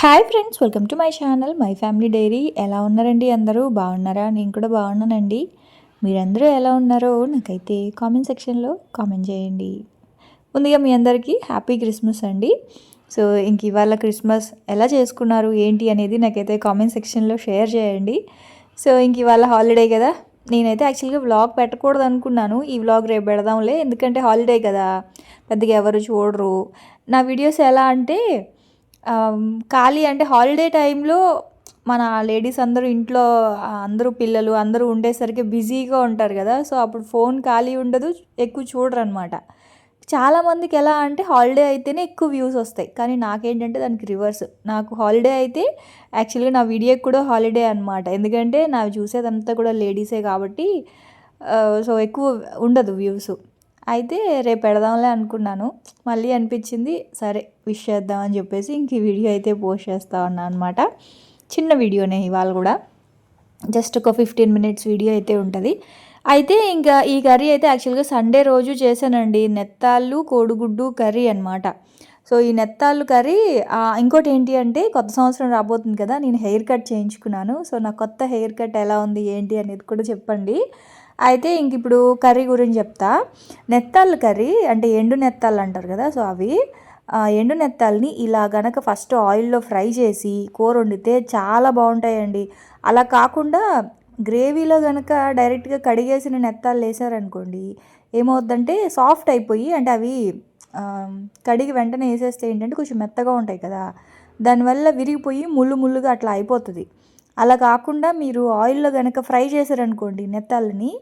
Hi friends welcome to my channel my family diary ఎలా ఉన్నారండి అందరూ? బాగున్నారా? నేను కూడా బాగున్నానండి. మీరందరూ ఎలా ఉన్నారో నాకైతే కామెంట్ సెక్షన్లో కామెంట్ చేయండి. ముందుగా మీ అందరికీ హ్యాపీ క్రిస్మస్ అండి. సో ఇంక ఇవాళ క్రిస్మస్ ఎలా చేసుకున్నారు ఏంటి అనేది నాకైతే కామెంట్ సెక్షన్లో షేర్ చేయండి. సో ఇంక ఇవాళ హాలిడే కదా. నేనైతే యాక్చువల్గా వ్లాగ్ పెట్టకూడదు అనుకున్నాను. ఈ వ్లాగ్ రేపు పెడదాంలే ఎందుకంటే హాలిడే కదా. పెద్దగా ఎవరు చూడరు. నా వీడియోస్ ఎలా అంటే ఖాళీ అంటే హాలిడే టైంలో మన లేడీస్ అందరూ ఇంట్లో అందరూ పిల్లలు అందరూ ఉండేసరికి బిజీగా ఉంటారు కదా. సో అప్పుడు ఫోన్ ఖాళీ ఉండదు ఎక్కువ చూడరు అనమాట చాలామందికి ఎలా అంటే హాలిడే అయితేనే ఎక్కువ వ్యూస్ వస్తాయి. కానీ నాకేంటంటే దానికి రివర్స్. నాకు హాలిడే అయితే యాక్చువల్గా నా వీడియోకి కూడా హాలిడే అనమాట ఎందుకంటే నా చూసేదంతా కూడా లేడీసే కాబట్టి సో ఎక్కువ ఉండదు వ్యూస్. అయితే రేపు పెడదాంలే అనుకున్నాను. మళ్ళీ అనిపించింది సరే. విష్ చేద్దాం అని చెప్పేసి ఇంక ఈ వీడియో అయితే పోస్ట్ చేస్తా ఉన్నా అనమాట చిన్న వీడియోనే ఇవాళ కూడా. జస్ట్ ఒక ఫిఫ్టీన్ మినిట్స్ వీడియో అయితే ఉంటుంది. అయితే ఇంకా ఈ కర్రీ అయితే యాక్చువల్గా సండే రోజు చేశానండి. నెత్తాళ్ళు కోడిగుడ్డు కర్రీ అనమాట సో ఈ నెత్తాళ్ళు కర్రీ ఇంకోటి ఏంటి అంటే కొత్త సంవత్సరం రాబోతుంది కదా నేను హెయిర్ కట్ చేయించుకున్నాను. సో నా కొత్త హెయిర్ కట్ ఎలా ఉంది ఏంటి అనేది కూడా చెప్పండి. అయితే ఇంక ఇప్పుడు కర్రీ గురించి చెప్తా. నెత్తాళ్ళు కర్రీ అంటే ఎండు నెత్తాళ్ళు అంటారు కదా సో అవి ఎండు నెత్తాలని ఇలా గనక ఫస్ట్ ఆయిల్లో ఫ్రై చేసి కూర వండితే చాలా బాగుంటాయండి. అలా కాకుండా గ్రేవీలో కనుక డైరెక్ట్గా కడిగేసిన నెత్తాలు వేసారనుకోండి ఏమవుద్దంటే సాఫ్ట్ అయిపోయి అంటే అవి కడిగి వెంటనే వేసేస్తే ఏంటంటే కొంచెం మెత్తగా ఉంటాయి కదా దానివల్ల విరిగిపోయి ముళ్ళు ముళ్ళుగా అట్లా అయిపోతుంది. అలా కాకుండా మీరు ఆయిల్లో కనుక ఫ్రై చేశారనుకోండి నెత్తాలని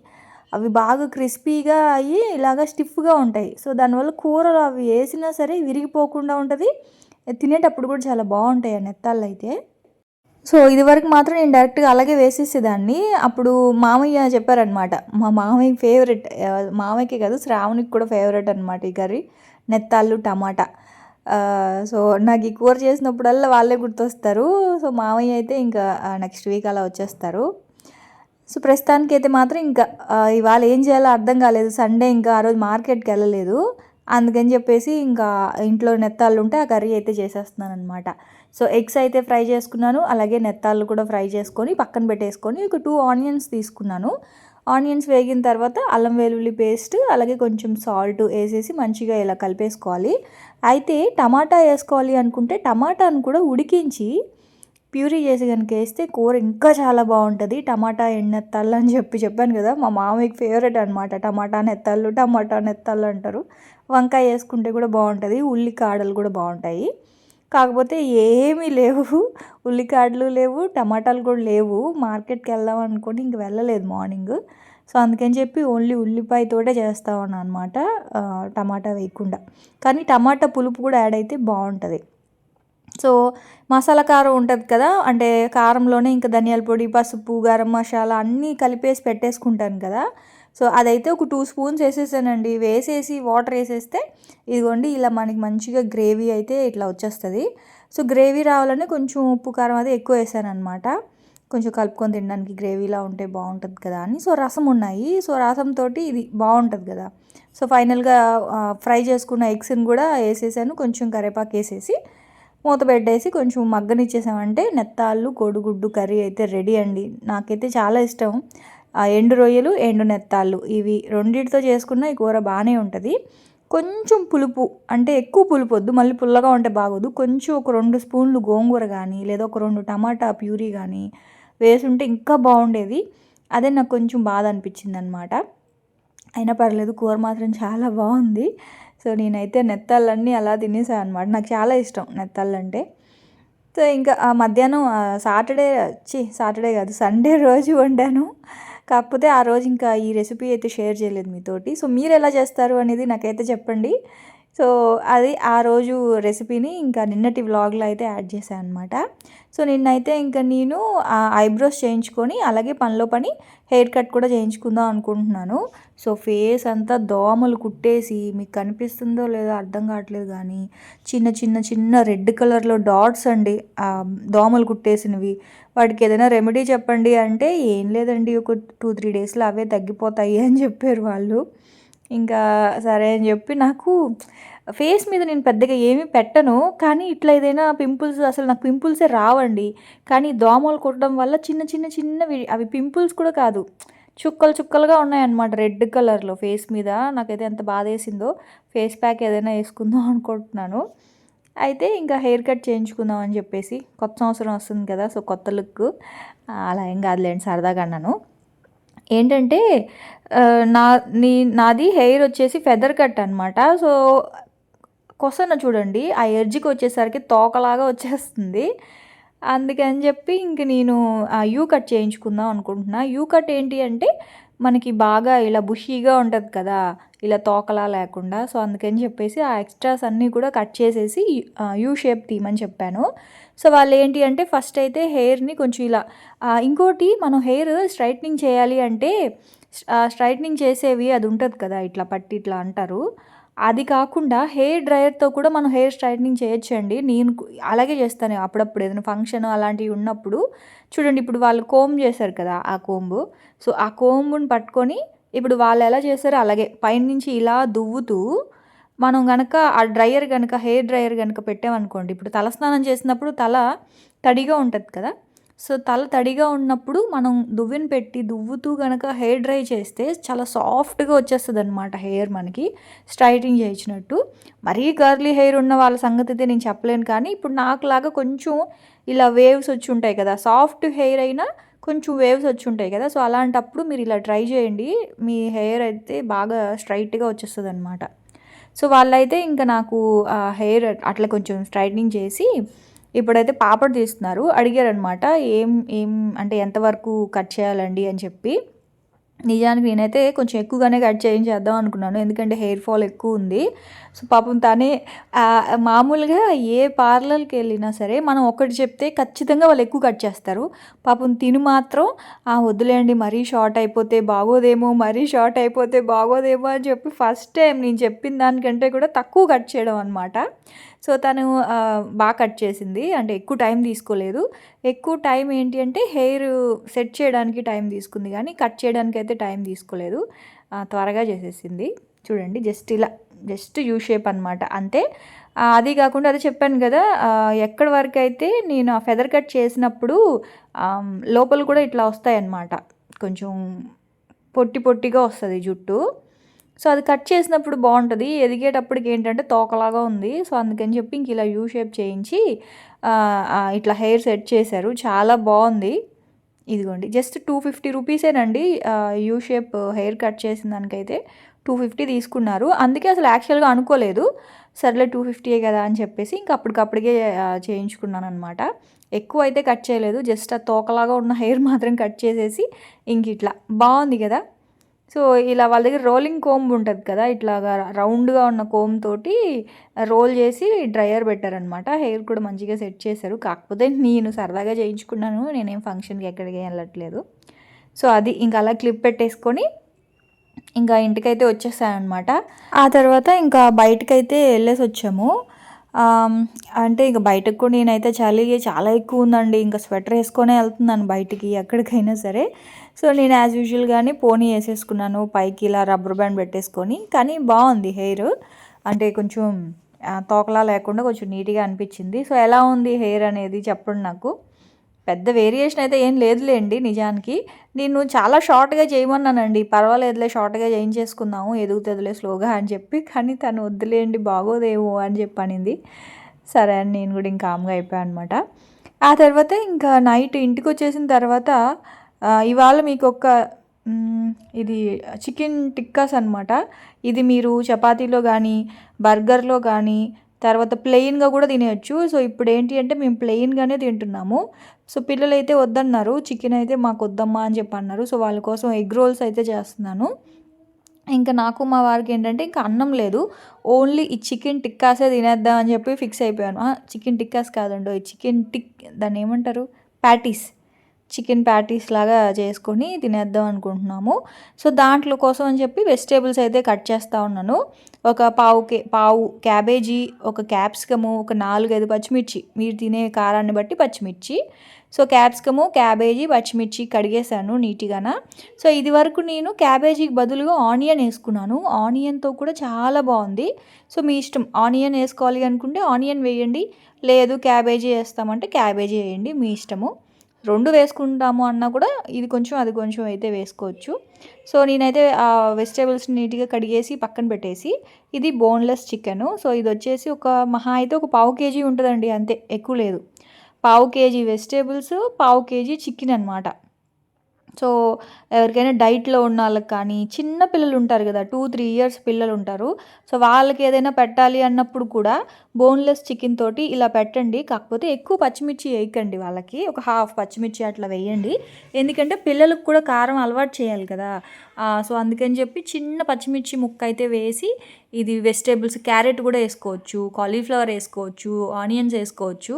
అవి బాగా క్రిస్పీగా అయ్యి ఇలాగ స్టిఫ్గా ఉంటాయి. సో దానివల్ల కూరలు అవి వేసినా సరే విరిగిపోకుండా ఉంటుంది. తినేటప్పుడు కూడా చాలా బాగుంటాయి ఆ నెత్తాళ్ళు అయితే. సో ఇది వరకు మాత్రం నేను డైరెక్ట్గా అలాగే వేసేసేదాన్ని. అప్పుడు మామయ్య చెప్పారనమాట మా మామయ్య ఫేవరెట్ మామయ్యకే కాదు శ్రావణికి కూడా ఫేవరెట్ అనమాట ఈ కర్రీ నెత్తాళ్ళు టమాటా. సో నాకు ఈ కూర చేసినప్పుడల్లా వాళ్ళే గుర్తొస్తారు. సో మామయ్య అయితే ఇంకా నెక్స్ట్ వీక్ అలా వచ్చేస్తారు. సో ప్రస్తుతానికి అయితే మాత్రం ఇంకా ఇవాళ ఏం చేయాలో అర్థం కాలేదు. సండే ఇంకా ఆ రోజు మార్కెట్కి వెళ్ళలేదు. అందుకని చెప్పేసి ఇంకా ఇంట్లో నెత్తాళ్ళు ఉంటే ఆ కర్రీ అయితే చేసేస్తున్నాను అనమాట సో ఎగ్స్ అయితే ఫ్రై చేసుకున్నాను. అలాగే నెత్తాళ్ళు కూడా ఫ్రై చేసుకొని పక్కన పెట్టేసుకొని ఒక టూ ఆనియన్స్ తీసుకున్నాను. ఆనియన్స్ వేగిన తర్వాత అల్లం వెల్లుల్లి పేస్ట్ అలాగే కొంచెం సాల్ట్ వేసేసి మంచిగా ఇలా కలిపేసుకోవాలి. అయితే టమాటా వేసుకోవాలి అనుకుంటే టమాటాను కూడా ఉడికించి ప్యూరీ చేసి కనుక వేస్తే కూర ఇంకా చాలా బాగుంటుంది. టమాటా ఎన్నెత్తాళ్ళు అని చెప్పి చెప్పాను కదా మా మామయ్యకి ఫేవరెట్ అనమాట టమాటా నెత్తాళ్ళు టమాటా నెత్తాళ్ళు అంటారు. వంకాయ వేసుకుంటే కూడా బాగుంటుంది ఉల్లికాడలు కూడా బాగుంటాయి. కాకపోతే ఏమీ లేవు ఉల్లికాడలు లేవు టమాటాలు కూడా లేవు. మార్కెట్కి వెళ్దాం అనుకొని ఇంక వెళ్ళలేదు మార్నింగ్. సో అందుకని చెప్పి ఓన్లీ ఉల్లిపాయతోటే చేస్తా ఉన్నాను అనమాట టమాటా వేయకుండా. కానీ టమాటా పులుపు కూడా యాడ్ అయితే బాగుంటుంది. సో మసాలా కారం ఉంటుంది కదా అంటే కారంలోనే ఇంకా ధనియాల పొడి పసుపు గరం మసాలా అన్నీ కలిపేసి పెట్టేసుకుంటాను కదా. సో అదైతే ఒక టూ స్పూన్స్ వేసేసానండి. వేసేసి వాటర్ వేసేస్తే ఇదిగోండి ఇలా మనకి మంచిగా గ్రేవీ అయితే ఇట్లా వచ్చేస్తుంది. సో గ్రేవీ రావాలని కొంచెం ఉప్పు కారం అది ఎక్కువ వేసాను అనమాట కొంచెం కలుపుకొని తినడానికి గ్రేవీలా ఉంటే బాగుంటుంది కదా అని. సో రసం ఉన్నాయి. సో రసంతో ఇది బాగుంటుంది కదా. సో ఫైనల్గా ఫ్రై చేసుకున్న ఎగ్స్ని కూడా వేసేసాను. కొంచెం కరేపాకు వేసేసి మూత పెట్టేసి కొంచెం మగ్గనిచ్చేసామంటే నెత్తాళ్ళు కోడిగుడ్డు కర్రీ అయితే రెడీ అండి. నాకైతే చాలా ఇష్టం. ఎండు రొయ్యలు ఎండు నెత్తాళ్ళు. ఇవి రెండింటితో చేసుకున్న ఈ కూర బాగానే ఉంటుంది. కొంచెం పులుపు అంటే ఎక్కువ పులుపు వద్దు మళ్ళీ పుల్లగా ఉంటే బాగోదు. కొంచెం ఒక రెండు స్పూన్లు గోంగూర కానీ లేదా ఒక రెండు టమాటా ప్యూరీ కానీ వేసుంటే ఇంకా బాగుండేది. అదే నాకు కొంచెం బాధ అనిపించింది అనమాట అయినా పర్లేదు కూర మాత్రం చాలా బాగుంది. సో నేనైతే నెత్తళ్ళన్నీ అలా తినేసాను అనమాట నాకు చాలా ఇష్టం నెత్తళ్ళంటే. సో ఇంకా మధ్యాహ్నం సాటర్డే చి సాటర్డే కాదు సండే రోజు వండాను. కాకపోతే ఆ రోజు ఇంకా ఈ రెసిపీ అయితే షేర్ చేయలేదు మీతోటి. సో మీరు ఎలా చేస్తారు అనేది నాకైతే చెప్పండి. సో అది ఆ రోజు రెసిపీని ఇంకా నిన్నటి వ్లాగ్లో అయితే యాడ్ చేశాను అనమాట సో నిన్నైతే ఇంకా నేను ఐబ్రోస్ చేయించుకొని అలాగే పనిలో పని హెయిర్ కట్ కూడా చేయించుకుందాం అనుకుంటున్నాను. సో ఫేస్ అంతా దోమలు కుట్టేసి మీకు కనిపిస్తుందో లేదో అర్థం కావట్లేదు కానీ చిన్న చిన్న చిన్న రెడ్ కలర్లో డాట్స్ అండి దోమలు కుట్టేసినవి. వాటికి ఏదైనా రెమెడీ చెప్పండి అంటే ఏం లేదండి ఒక టూ త్రీ డేస్లో అవే తగ్గిపోతాయి అని చెప్పారు వాళ్ళు. ఇంకా సరే అని చెప్పి నాకు ఫేస్ మీద నేను పెద్దగా ఏమీ పెట్టను కానీ ఇట్లా ఏదైనా పింపుల్స్ అసలు నాకు పింపుల్సే రావండి. కానీ దోమలు కుట్టడం వల్ల చిన్న చిన్న చిన్నవి అవి పింపుల్స్ కూడా కాదు. చుక్కలు చుక్కలుగా ఉన్నాయన్నమాట రెడ్ కలర్లో ఫేస్ మీద. నాకైతే ఎంత బాధ వేసిందో ఫేస్ ప్యాక్ ఏదైనా వేసుకుందాం అనుకుంటున్నాను. అయితే ఇంకా హెయిర్ కట్ చేయించుకుందాం అని చెప్పేసి కొత్త సంవత్సరం వస్తుంది కదా సో కొత్త లుక్. అలా ఏం కాదులేండి సరదాగా అన్నాను. ఏంటంటే నా నీ నాది హెయిర్ వచ్చేసి ఫెదర్ కట్ అనమాట సో కొసన చూడండి ఆ ఎర్జికి వచ్చేసరికి తోకలాగా వచ్చేస్తుంది. అందుకని చెప్పి ఇంక నేను యూ కట్ చేయించుకుందాం అనుకుంటున్నా. యూ కట్ ఏంటి అంటే మనకి బాగా ఇలా బుషీగా ఉంటుంది కదా ఇలా తోకలా లేకుండా. సో అందుకని చెప్పేసి ఆ ఎక్స్ట్రాస్ అన్నీ కూడా కట్ చేసేసి యూ షేప్ తీయమని చెప్పాను. సో వాళ్ళు ఏంటి అంటే ఫస్ట్ అయితే హెయిర్ని కొంచెం ఇలా ఇంకోటి మనం హెయిర్ స్ట్రైట్నింగ్ చేయాలి అంటే స్ట్రైట్నింగ్ చేసేవి అది ఉంటుంది కదా ఇట్లా పట్టి ఇట్లా అంటారు. అది కాకుండా హెయిర్ డ్రయర్తో కూడా మనం హెయిర్ స్ట్రైట్నింగ్ చేయొచ్చండి. నేను అలాగే చేస్తాను అప్పుడప్పుడు ఏదైనా ఫంక్షన్ అలాంటివి ఉన్నప్పుడు. చూడండి ఇప్పుడు వాళ్ళు కోంబ్ చేశారు కదా ఆ కోంబు. సో ఆ కోంబుని పట్టుకొని ఇప్పుడు వాళ్ళు ఎలా చేస్తారో అలాగే పైనుంచి ఇలా దువ్వుతూ మనం కనుక ఆ డ్రయర్ కనుక హెయిర్ డ్రయర్ కనుక పెట్టామనుకోండి ఇప్పుడు తలస్నానం చేసినప్పుడు తల తడిగా ఉంటుంది కదా? సో తల తడిగా ఉన్నప్పుడు మనం దువ్విని పెట్టి దువ్వుతూ కనుక హెయిర్ డ్రై చేస్తే చాలా సాఫ్ట్గా వచ్చేస్తుంది అనమాట హెయిర్ మనకి స్ట్రైటింగ్ చేయించినట్టు మరీ కర్లీ హెయిర్ ఉన్న వాళ్ళ సంగతి అయితే నేను చెప్పలేను కానీ ఇప్పుడు నాకులాగా కొంచెం ఇలా వేవ్స్ వచ్చి ఉంటాయి కదా సాఫ్ట్ హెయిర్ అయినా కొంచెం వేవ్స్ వచ్చి ఉంటాయి కదా సో అలాంటప్పుడు మీరు ఇలా ట్రై చేయండి. మీ హెయిర్ అయితే బాగా స్ట్రైట్గా వచ్చేస్తుంది అనమాట సో వాళ్ళైతే ఇంకా నాకు హెయిర్ అట్లా కొంచెం స్ట్రైట్నింగ్ చేసి ఇప్పుడైతే పాపడ్ తీస్తున్నారు. అడిగారనమాట ఏం ఏం అంటే ఎంతవరకు కట్ చేయాలండి? అని చెప్పి. నిజానికి నేనైతే కొంచెం ఎక్కువగానే కట్ చేయించేద్దాం అనుకున్నాను. ఎందుకంటే హెయిర్ ఫాల్ ఎక్కువ ఉంది. సో పాపం తనే మామూలుగా ఏ పార్లర్కి వెళ్ళినా సరే మనం ఒకటి చెప్తే ఖచ్చితంగా వాళ్ళు ఎక్కువ కట్ చేస్తారు. పాపం తిను మాత్రం వద్దులేండి మరీ షార్ట్ అయిపోతే బాగోదేమో మరీ షార్ట్ అయిపోతే బాగోదేమో అని చెప్పి ఫస్ట్ టైం నేను చెప్పిన దానికంటే కూడా తక్కువ కట్ చేయడం అనమాట. సో తను బాగా కట్ చేసింది. అంటే ఎక్కువ టైం తీసుకోలేదు. ఎక్కువ టైం ఏంటి అంటే హెయిర్ సెట్ చేయడానికి టైం తీసుకుంది కానీ కట్ చేయడానికి అయితే టైం తీసుకోలేదు. త్వరగా చేసేసింది. చూడండి జస్ట్ ఇలా జస్ట్ యూ షేప్ అనమాట అంతే. అది కాకుండా అది చెప్పాను కదా ఎక్కడి వరకు అయితే నేను ఆ ఫెదర్ కట్ చేసినప్పుడు లోపల కూడా ఇట్లా వస్తాయి అన్నమాట కొంచెం పొట్టి పొట్టిగా వస్తుంది జుట్టు. సో అది కట్ చేసినప్పుడు బాగుంటుంది. ఎదిగేటప్పటికి ఏంటంటే తోకలాగా ఉంది. సో అందుకని చెప్పి ఇంక ఇలా యూ షేప్ చేయించి ఇట్లా హెయిర్ సెట్ చేశారు. చాలా బాగుంది. ఇదిగోండి. జస్ట్ టూ ఫిఫ్టీ రూపీసేనండి యూ షేప్ హెయిర్ కట్ చేసిన దానికైతే టూ ఫిఫ్టీ తీసుకున్నారు. అందుకే అసలు యాక్చువల్గా అనుకోలేదు. సర్లే టూ ఫిఫ్టీయే కదా అని చెప్పేసి ఇంక అప్పటికప్పటికే చేయించుకున్నాను అనమాట ఎక్కువ అయితే కట్ చేయలేదు. జస్ట్ ఆ తోకలాగా ఉన్న హెయిర్ మాత్రం కట్ చేసేసి ఇంక ఇట్లా. బాగుంది కదా? సో ఇలా వాళ్ళ దగ్గర రోలింగ్ కోంబ్ ఉంటుంది కదా ఇట్లాగా రౌండ్గా ఉన్న కోమ్ తోటి రోల్ చేసి డ్రయర్ పెట్టారనమాట. హెయిర్ కూడా మంచిగా సెట్ చేశారు. కాకపోతే నేను సరదాగా చేయించుకున్నాను. నేనేం ఫంక్షన్కి ఎక్కడికి వెళ్ళట్లేదు. సో అది ఇంకా అలా క్లిప్ పెట్టేసుకొని ఇంకా ఇంటికైతే వచ్చేసాయనమాట ఆ తర్వాత ఇంకా బయటకైతే వెళ్ళేసి వచ్చాము. అంటే ఇక బయటకు కూడా నేనైతే చలి చాలా ఎక్కువ ఉందండి. ఇంకా స్వెటర్ వేసుకొనే వెళ్తున్నాను బయటికి ఎక్కడికైనా సరే. సో నేను యాజ్ యూజువల్గానే పోనీ వేసేసుకున్నాను. పైకి ఇలా రబ్బర్ బ్యాండ్ పెట్టేసుకొని కానీ బాగుంది హెయిర్ అంటే కొంచెం తోకలా లేకుండా కొంచెం నీట్గా అనిపించింది. సో ఎలా ఉంది హెయిర్ అనేది చెప్పండి నాకు. పెద్ద వేరియేషన్ అయితే ఏం లేదులేండి నిజానికి. నేను చాలా షార్ట్గా చేయమన్నానండి. పర్వాలేదులే షార్ట్గా చేయించేసుకుందాము ఎదుగుతుందిలే స్లోగా అని చెప్పి. కానీ తను వద్దులేండి బాగోదేమో అని చెప్పి అనింది. సరే అని నేను కూడా ఇంకా కామ్గా అయిపోయాను అనమాట ఆ తర్వాత ఇంకా నైట్ ఇంటికి వచ్చేసిన తర్వాత ఇవాళ మీకు ఒక ఇది చికెన్ టిక్కాస్ అనమాట ఇది మీరు చపాతీలో కానీ బర్గర్లో కానీ తర్వాత ప్లెయిన్గా కూడా తినేయచ్చు. సో ఇప్పుడు ఏంటి అంటే మేము ప్లెయిన్గానే తింటున్నాము. సో పిల్లలు అయితే వద్దన్నారు చికెన్ అయితే మాకు వద్దమ్మా అని చెప్పి అన్నారు. సో వాళ్ళ కోసం ఎగ్ రోల్స్ అయితే చేస్తున్నాను. ఇంకా నాకు మా వారికి ఏంటంటే ఇంకా అన్నం లేదు. ఓన్లీ ఈ చికెన్ టిక్కాసే తినేద్దాం అని చెప్పి ఫిక్స్ అయిపోయాను. చికెన్ టిక్కాస్ కాదండి చికెన్ టిక్ దాన్ని ఏమంటారు? ప్యాటీస్. చికెన్ ప్యాటీస్ లాగా చేసుకొని తినేద్దాం అనుకుంటున్నాము. సో దాంట్లో కోసం అని చెప్పి వెజిటేబుల్స్ అయితే కట్ చేస్తూ ఉన్నాను. ఒక పావు కే పావు క్యాబేజీ ఒక క్యాప్సికము ఒక నాలుగైదు పచ్చిమిర్చి. మీరు తినే కారాన్ని బట్టి పచ్చిమిర్చి. సో క్యాప్సికము క్యాబేజీ పచ్చిమిర్చి కడిగేశాను నీట్గాన. సో ఇది వరకు నేను క్యాబేజీకి బదులుగా ఆనియన్ వేసుకున్నాను. ఆనియన్తో కూడా చాలా బాగుంది. సో మీ ఇష్టం ఆనియన్ వేసుకోవాలి అనుకుంటే ఆనియన్ వేయండి. లేదు క్యాబేజీ వేస్తామంటే క్యాబేజీ వేయండి మీ ఇష్టము. రెండు వేసుకుంటాము అన్నా కూడా ఇది కొంచెం అది కొంచెం అయితే వేసుకోవచ్చు. సో నేనైతే ఆ వెజిటేబుల్స్ నీట్గా కడిగేసి పక్కన పెట్టేసి ఇది బోన్లెస్ చికెన్. సో ఇది వచ్చేసి ఒక మహా అయితే ఒక పావు కేజీ ఉంటుందండి అంతే ఎక్కువ లేదు. పావు కేజీ వెజిటేబుల్స్ పావు కేజీ చికెన్ అనమాట సో ఎవరికైనా డైట్లో ఉన్న వాళ్ళకి కానీ చిన్న పిల్లలు ఉంటారు కదా టూ త్రీ ఇయర్స్ పిల్లలు ఉంటారు. సో వాళ్ళకి ఏదైనా పెట్టాలి అన్నప్పుడు కూడా బోన్లెస్ చికెన్ తోటి ఇలా పెట్టండి. కాకపోతే ఎక్కువ పచ్చిమిర్చి వేయకండి వాళ్ళకి. ఒక హాఫ్ పచ్చిమిర్చి అట్లా వేయండి. ఎందుకంటే పిల్లలకు కూడా కారం అలవాటు చేయాలి కదా. సో అందుకని చెప్పి చిన్న పచ్చిమిర్చి ముక్క అయితే వేసి ఇది వెజిటేబుల్స్ క్యారెట్ కూడా వేసుకోవచ్చు కాలీఫ్లవర్ వేసుకోవచ్చు ఆనియన్స్ వేసుకోవచ్చు.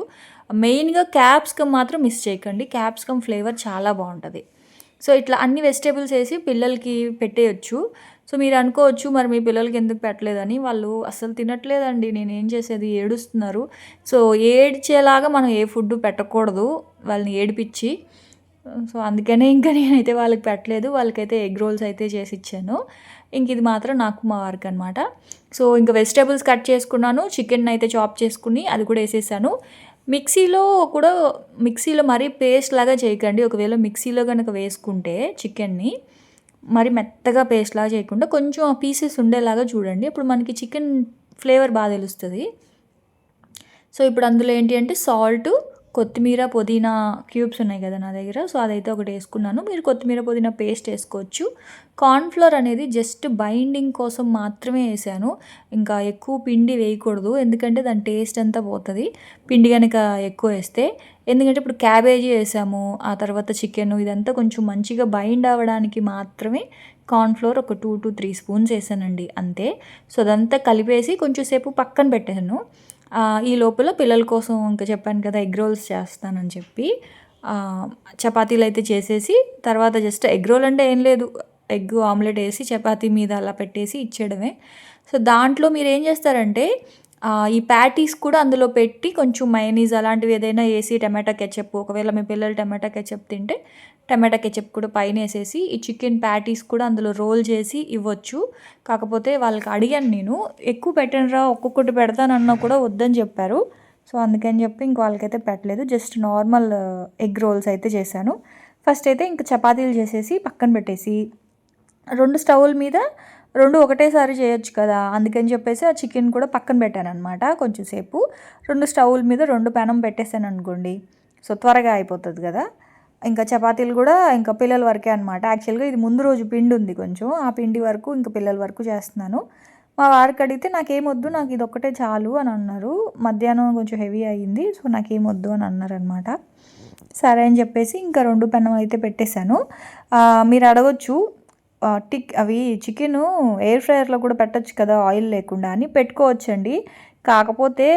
మెయిన్గా క్యాప్సికమ్ మాత్రం మిస్ చేయకండి. క్యాప్సికమ్ ఫ్లేవర్ చాలా బాగుంటుంది. సో ఇట్లా అన్ని వెజిటేబుల్స్ వేసి పిల్లలకి పెట్టేయచ్చు. సో మీరు అనుకోవచ్చు మరి మీ పిల్లలకి ఎందుకు పెట్టలేదని. వాళ్ళు అసలు తినట్లేదండి. నేను ఏం చేసేది? ఏడుస్తున్నారు. సో ఏడ్చేలాగా మనం ఏ ఫుడ్ పెట్టకూడదు. వాళ్ళని ఏడిపించి సో అందుకనే ఇంకా నేనైతే వాళ్ళకి పెట్టలేదు. వాళ్ళకైతే ఎగ్ రోల్స్ అయితే చేసి ఇచ్చాను. ఇంక ఇది మాత్రం నాకు మా వారికి అనమాట సో ఇంకా వెజిటేబుల్స్ కట్ చేసుకున్నాను. చికెన్ అయితే చాప్ చేసుకుని అది కూడా వేసేసాను. మిక్సీలో కూడా మిక్సీలో మరీ పేస్ట్ లాగా చేయకండి. ఒకవేళ మిక్సీలో కనుక వేసుకుంటే చికెన్ని మరి మెత్తగా పేస్ట్ లాగా చేయకుండా కొంచెం ఆ పీసెస్ ఉండేలాగా చూడండి. ఇప్పుడు మనకి చికెన్ ఫ్లేవర్ బాగా తెలుస్తుంది. సో ఇప్పుడు అందులో ఏంటి అంటే సాల్ట్ కొత్తిమీర పుదీనా క్యూబ్స్ ఉన్నాయి కదా నా దగ్గర. సో అదైతే ఒకటి వేసుకున్నాను. మీరు కొత్తిమీర పుదీనా పేస్ట్ వేసుకోవచ్చు. కార్న్ఫ్లోర్ అనేది జస్ట్ బైండింగ్ కోసం మాత్రమే వేసాను. ఇంకా ఎక్కువ పిండి వేయకూడదు. ఎందుకంటే దాని టేస్ట్ అంతా పోతుంది. పిండి కనుక ఎక్కువ వేస్తే. ఎందుకంటే ఇప్పుడు క్యాబేజీ వేసాము. ఆ తర్వాత చికెన్ ఇదంతా కొంచెం మంచిగా బైండ్ అవ్వడానికి మాత్రమే కార్న్ఫ్లోర్ ఒక టూ టు త్రీ స్పూన్స్ వేసానండి. అంతే. సో అదంతా కలిపేసి కొంచెం సేపు పక్కన పెట్టాను. ఈ లోపల పిల్లల కోసం ఇంకా చెప్పాను కదా ఎగ్ రోల్స్ చేస్తానని చెప్పి చపాతీలు అయితే చేసేసి తర్వాత జస్ట్ ఎగ్ రోల్ అంటే ఏం లేదు. ఎగ్ ఆమ్లెట్ వేసి చపాతీ మీద అలా పెట్టేసి ఇచ్చేయడమే. సో దాంట్లో మీరు ఏం చేస్తారంటే ఈ ప్యాటీస్ కూడా అందులో పెట్టి కొంచెం మైనీస్ అలాంటివి ఏదైనా వేసి టమాటా కెచప్ ఒకవేళ మీ పిల్లలు టమాటా కెచప్ తింటే టమాటా కెచప్ కూడా పైన వేసేసి ఈ చికెన్ ప్యాటీస్ కూడా అందులో రోల్ చేసి ఇవ్వచ్చు. కాకపోతే వాళ్ళకి అడిగాను నేను ఎక్కువ పెట్టనరా ఒక్కొక్కటి పెడతానన్నా కూడా వద్దని చెప్పారు. సో అందుకని చెప్పి ఇంక వాళ్ళకైతే పెట్టలేదు. జస్ట్ నార్మల్ ఎగ్ రోల్స్ అయితే చేశాను. ఫస్ట్ అయితే ఇంక చపాతీలు చేసేసి పక్కన పెట్టేసి రెండు స్టవ్ల మీద రెండు ఒకటేసారి చేయొచ్చు కదా. అందుకని చెప్పేసి ఆ చికెన్ కూడా పక్కన పెట్టాను అనమాట కొంచెం సేపు. రెండు స్టవ్ల మీద రెండు పెనం పెట్టేసాను అనుకోండి. సో త్వరగా అయిపోతుంది కదా. ఇంకా చపాతీలు కూడా ఇంకా పిల్లల వరకే అనమాట యాక్చువల్గా ఇది ముందు రోజు పిండి ఉంది కొంచెం. ఆ పిండి వరకు ఇంకా పిల్లల వరకు చేస్తున్నాను. మా వారికి అడిగితే నాకేమొద్దు నాకు ఇది ఒక్కటే చాలు అని అన్నారు. మధ్యాహ్నం కొంచెం హెవీ అయ్యింది సో నాకేమొద్దు అని అన్నారనమాట సరే అని చెప్పేసి ఇంకా రెండు పెనం అయితే పెట్టేశాను. మీరు అడగొచ్చు. టిక్ అవి చికెను ఎయిర్ ఫ్రైయర్లో కూడా పెట్టచ్చు కదా ఆయిల్ లేకుండా అని పెట్టుకోవచ్చండి. కాకపోతే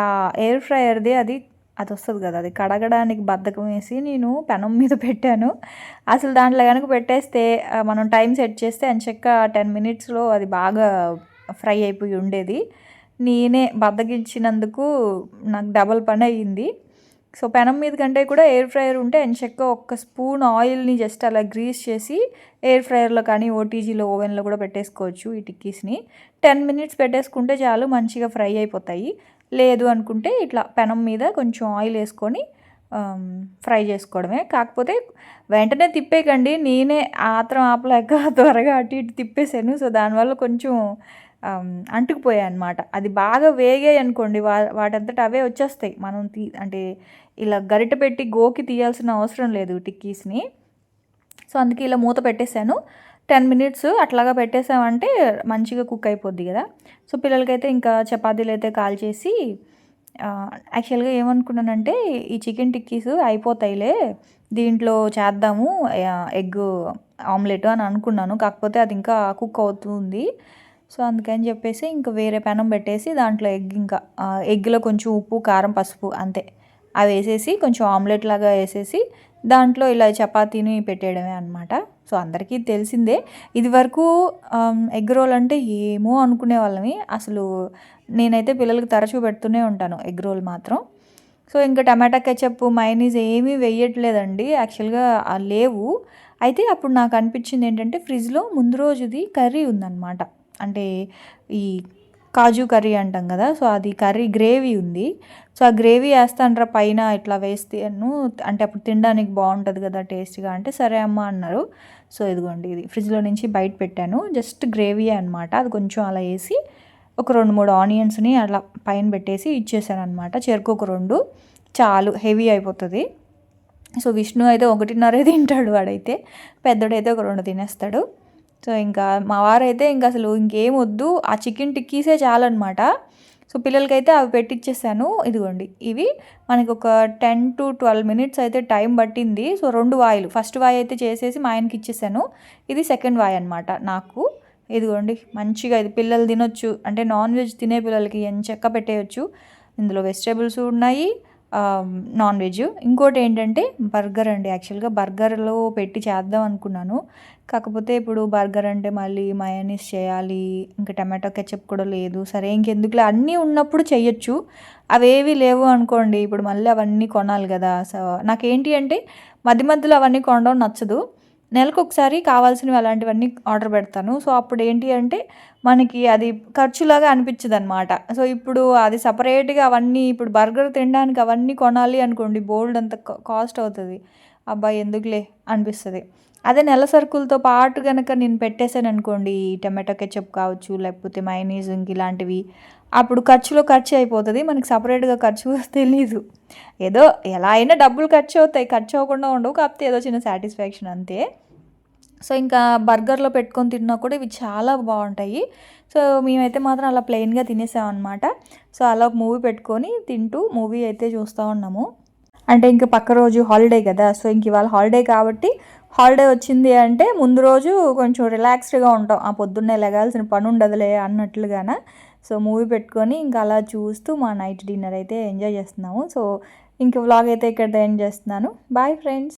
ఆ ఎయిర్ ఫ్రైయర్ది అది అది వస్తుంది కదా అది కడగడానికి బద్ధకం వేసి నేను పెనం మీద పెట్టాను. అసలు దాంట్లో కనుక పెట్టేస్తే మనం టైం సెట్ చేస్తే అంచక్క టెన్ మినిట్స్లో అది బాగా ఫ్రై అయిపోయి ఉండేది. నేనే బద్దగించినందుకు నాకు డబల్ పని అయ్యింది. సో పెనం మీద కంటే కూడా ఎయిర్ ఫ్రైయర్ ఉంటే ఎంచక్క ఒక్క స్పూన్ ఆయిల్ని జస్ట్ అలా గ్రీస్ చేసి ఎయిర్ ఫ్రయర్లో కానీ ఓటీజీలో ఓవెన్లో కూడా పెట్టేసుకోవచ్చు ఈ టిక్కీస్ని టెన్ మినిట్స్ పెట్టేసుకుంటే చాలు మంచిగా ఫ్రై అయిపోతాయి. లేదు అనుకుంటే ఇట్లా పెనం మీద కొంచెం ఆయిల్ వేసుకొని ఫ్రై చేసుకోవడమే. కాకపోతే వెంటనే తిప్పేకండి నేనే ఆత్రం ఆపలేక త్వరగా అటు ఇటు తిప్పేసాను సో దానివల్ల కొంచెం అంటుకుపోయాయి అనమాట అది బాగా వేగాయి అనుకోండి. వా వాటంతట అవే వచ్చేస్తాయి. మనం తీ అంటే ఇలా గరిట పెట్టి గోకి తీయాల్సిన అవసరం లేదు టిక్కీస్ని. సో అందుకే ఇలా మూత పెట్టేశాను. టెన్ మినిట్స్ అట్లాగా పెట్టేసామంటే మంచిగా కుక్ అయిపోద్ది కదా. సో పిల్లలకైతే ఇంకా చపాతీలు అయితే కాల్ చేసి యాక్చువల్గా ఏమనుకున్నానంటే ఈ చికెన్ టిక్కీస్ అయిపోతాయిలే దీంట్లో చేద్దాము ఎగ్ ఆమ్లెట్ అని అనుకున్నాను. కాకపోతే అది ఇంకా కుక్ అవుతుంది. సో అందుకని చెప్పేసి ఇంకా వేరే పెనం పెట్టేసి దాంట్లో ఎగ్ ఇంకా ఎగ్లో కొంచెం ఉప్పు కారం పసుపు అంతే. అవి వేసేసి కొంచెం ఆమ్లెట్ లాగా వేసేసి దాంట్లో ఇలా చపాతీని పెట్టేయడమే అనమాట సో అందరికీ తెలిసిందే. ఇది వరకు ఎగ్ రోల్ అంటే ఏమో అనుకునే వాళ్ళమే అసలు నేనైతే పిల్లలకి తరచూ పెడుతూనే ఉంటాను ఎగ్ రోల్ మాత్రం. సో ఇంకా టమాటా కెచప్ మైనీస్ ఏమీ వేయట్లేదండి. యాక్చువల్గా లేవు. అయితే అప్పుడు నాకు అనిపించింది ఏంటంటే ఫ్రిడ్జ్లో ముందు రోజుది కర్రీ ఉందన్నమాట. అంటే ఈ కాజు కర్రీ అంటాం కదా సో అది కర్రీ గ్రేవీ ఉంది. సో ఆ గ్రేవీ వేస్తానరా పైన ఇట్లా వేస్తేను అంటే అప్పుడు తినడానికి బాగుంటుంది కదా టేస్ట్గా అంటే సరే అమ్మ అన్నారు. సో ఇదిగోండి ఇది ఫ్రిడ్జ్లో నుంచి బయట పెట్టాను. జస్ట్ గ్రేవీ అనమాట అది కొంచెం అలా వేసి ఒక రెండు మూడు ఆనియన్స్ని అలా పైన పెట్టేసి ఇచ్చేసాను అనమాట చెరుకు ఒక రెండు చాలు హెవీ అయిపోతుంది. సో విష్ణు అయితే ఒకటిన్నరే తింటాడు వాడైతే పెద్దోడైతే ఒక రెండు తినేస్తాడు. సో ఇంకా మా వారైతే ఇంకా అసలు ఇంకేం వద్దు ఆ చికెన్ టిక్కీసే చాలన్నమాట. సో పిల్లలకైతే అవి పెట్టిచ్చేసాను. ఇదిగోండి ఇవి మనకి ఒక టెన్ టు ట్వెల్వ్ మినిట్స్ అయితే టైం పట్టింది. సో రెండు వాయిలు ఫస్ట్ వాయి అయితే చేసేసి మా ఆయనకి ఇచ్చేసాను ఇది సెకండ్ వాయి అనమాట నాకు. ఇదిగోండి మంచిగా ఇది పిల్లలు తినొచ్చు. అంటే నాన్ వెజ్ తినే పిల్లలకి చెక్క పెట్టేయచ్చు. ఇందులో వెజిటేబుల్స్ ఉన్నాయి నాన్ వెజ్ ఇంకోటి ఏంటంటే బర్గర్ అండి. యాక్చువల్గా బర్గర్లో పెట్టి చేద్దాం అనుకున్నాను. కాకపోతే ఇప్పుడు బర్గర్ అంటే మళ్ళీ మయోనీస్ చేయాలి ఇంకా టమాటో కెచప్ కూడా లేదు. సరే ఇంకెందుకులే. అన్నీ ఉన్నప్పుడు చేయొచ్చు అవేవి లేవు అనుకోండి. ఇప్పుడు మళ్ళీ అవన్నీ కొనాలి కదా. సో నాకేంటి అంటే మధ్య మధ్యలో అవన్నీ కొనడం నచ్చదు. నెలకు ఒకసారి కావాల్సినవి అలాంటివన్నీ ఆర్డర్ పెడతాను. సో అప్పుడు ఏంటి అంటే మనకి అది ఖర్చులాగా అనిపించదు అనమాట సో ఇప్పుడు అది సపరేట్గా అవన్నీ ఇప్పుడు బర్గర్ తినడానికి అవన్నీ కొనాలి అనుకోండి బోల్డ్ అంత కాస్ట్ అవుతుంది. అబ్బాయి ఎందుకులే అనిపిస్తుంది. అదే నెల సరుకులతో పాటు కనుక నేను పెట్టేశాను అనుకోండి టమాటో కెచప్ కావచ్చు లేకపోతే మైనీస్ ఇంక ఇలాంటివి అప్పుడు ఖర్చులో ఖర్చు అయిపోతుంది. మనకి సపరేట్గా ఖర్చు తెలీదు. ఏదో ఎలా అయినా డబ్బులు ఖర్చు అవుతాయి ఖర్చు అవ్వకుండా ఉండవు కాకపోతే ఏదో చిన్న సాటిస్ఫాక్షన్ అంతే. సో ఇంకా బర్గర్లో పెట్టుకొని తిన్నా కూడా ఇవి చాలా బాగుంటాయి. సో మేమైతే మాత్రం అలా ప్లెయిన్గా తినేసామన్నమాట. సో అలా మూవీ పెట్టుకొని తింటూ మూవీ అయితే చూస్తూ ఉన్నాము. అంటే ఇంకా పక్క రోజు హాలిడే కదా సో ఇంక ఇవాళ హాలిడే కాబట్టి హాలిడే వచ్చింది అంటే ముందు రోజు కొంచెం రిలాక్స్డ్గా ఉంటాం. ఆ పొద్దున్నే లెగాల్సిన పని ఉండదులే అన్నట్లుగాన. సో మూవీ పెట్టుకొని ఇంకా అలా చూస్తూ మా నైట్ డిన్నర్ అయితే ఎంజాయ్ చేస్తున్నాము. సో ఇంక వ్లాగ్ అయితే ఇక్కడ ఎండ్ చేస్తున్నాను. Bye friends.